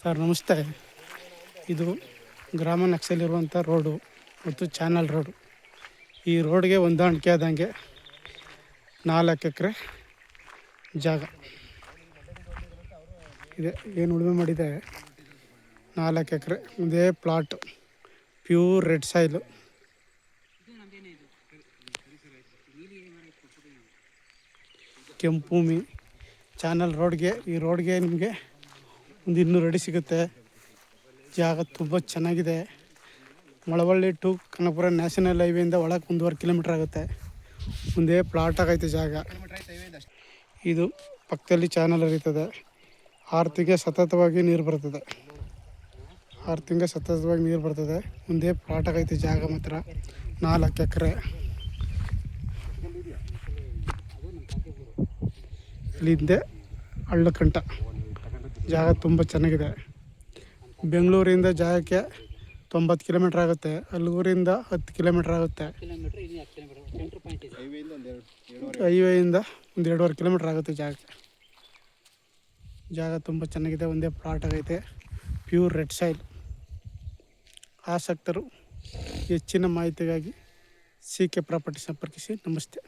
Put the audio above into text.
Sir, ನಮಸ್ತೆ. ಇದು ಗ್ರಾಮ ನಕ್ಸಲಿರುವಂಥ ರೋಡು ಮತ್ತು ಚಾನಲ್ ರೋಡು. ಈ ರೋಡ್ಗೆ ಹೊಂದಾಣಿಕೆ ಆದಂಗೆ ನಾಲ್ಕು ಎಕರೆ ಜಾಗ. ಇದೆ, ಏನು ಉಳುಮೆ ಮಾಡಿದೆ? ನಾಲ್ಕು ಎಕರೆ, ಒಂದೇ ಪ್ಲಾಟ್, ಪ್ಯೂರ್ ರೆಡ್ ಸಾಯಿಲು. ಕೆಂಪು ಭೂಮಿ. ಚಾನಲ್ ರೋಡ್ಗೆ, ಈ ರೋಡ್ಗೆ ನಿಮಗೆ ಒಂದು ಇನ್ನೂರು ಅಡಿ ಸಿಗುತ್ತೆ. ಜಾಗ ತುಂಬ ಚೆನ್ನಾಗಿದೆ. ಮಳವಳ್ಳಿ ಟು ಕನಕಪುರ ನ್ಯಾಷನಲ್ ಹೈವೇಯಿಂದ ಒಳಗೆ ಒಂದೂವರೆ ಕಿಲೋಮೀಟ್ರ್ ಆಗುತ್ತೆ. ಮುಂದೆ ಪ್ಲಾಟ್ ಆಗೈತೆ ಜಾಗ. ಇದು ಪಕ್ಕದಲ್ಲಿ ಚಾನಲ್ ಹರಿತದೆ. ಆರು ತಿಂಗೆ ಸತತವಾಗಿ ನೀರು ಬರ್ತದೆ. ಆರು ತಿಂಗೆ ಸತತವಾಗಿ ನೀರು ಬರ್ತದೆ. ಮುಂದೆ ಪ್ಲಾಟ್ ಆಗೈತೆ ಜಾಗ ಮಾತ್ರ. ನಾಲ್ಕು ಎಕರೆ. ಇಲ್ಲಿಂದೆ ಹಳ್ಳಕಂಟ ಜಾಗ ತುಂಬ ಚೆನ್ನಾಗಿದೆ. ಬೆಂಗಳೂರಿಂದ ಜಾಗಕ್ಕೆ ತೊಂಬತ್ತು ಕಿಲೋಮೀಟ್ರ್ ಆಗುತ್ತೆ. ಅಲ್ಲೂರಿಂದ ಹತ್ತು ಕಿಲೋಮೀಟ್ರ್ ಆಗುತ್ತೆ. ಕಿಲೋಮೀಟ್ರ್ ಇನ್ನು ಹತ್ತು ಕಿಲೋಮೀಟ್ರ್ ಇದೆ ಹೈವೇಯಿಂದ ಒಂದು ಎರಡೂವರೆ ಕಿಲೋಮೀಟ್ರ್ ಆಗುತ್ತೆ ಜಾಗಕ್ಕೆ. ಜಾಗ ತುಂಬ ಚೆನ್ನಾಗಿದೆ. ಒಂದೇ ಪ್ಲಾಟ್ ಆಗೈತೆ. ಪ್ಯೂರ್ ರೆಡ್ ಸಾಯಿಲ್ ಆಸಕ್ತರು ಹೆಚ್ಚಿನ ಮಾಹಿತಿಗಾಗಿ ಸಿ ಕೆ ಪ್ರಾಪರ್ಟಿ ಸಂಪರ್ಕಿಸಿ. ನಮಸ್ತೆ.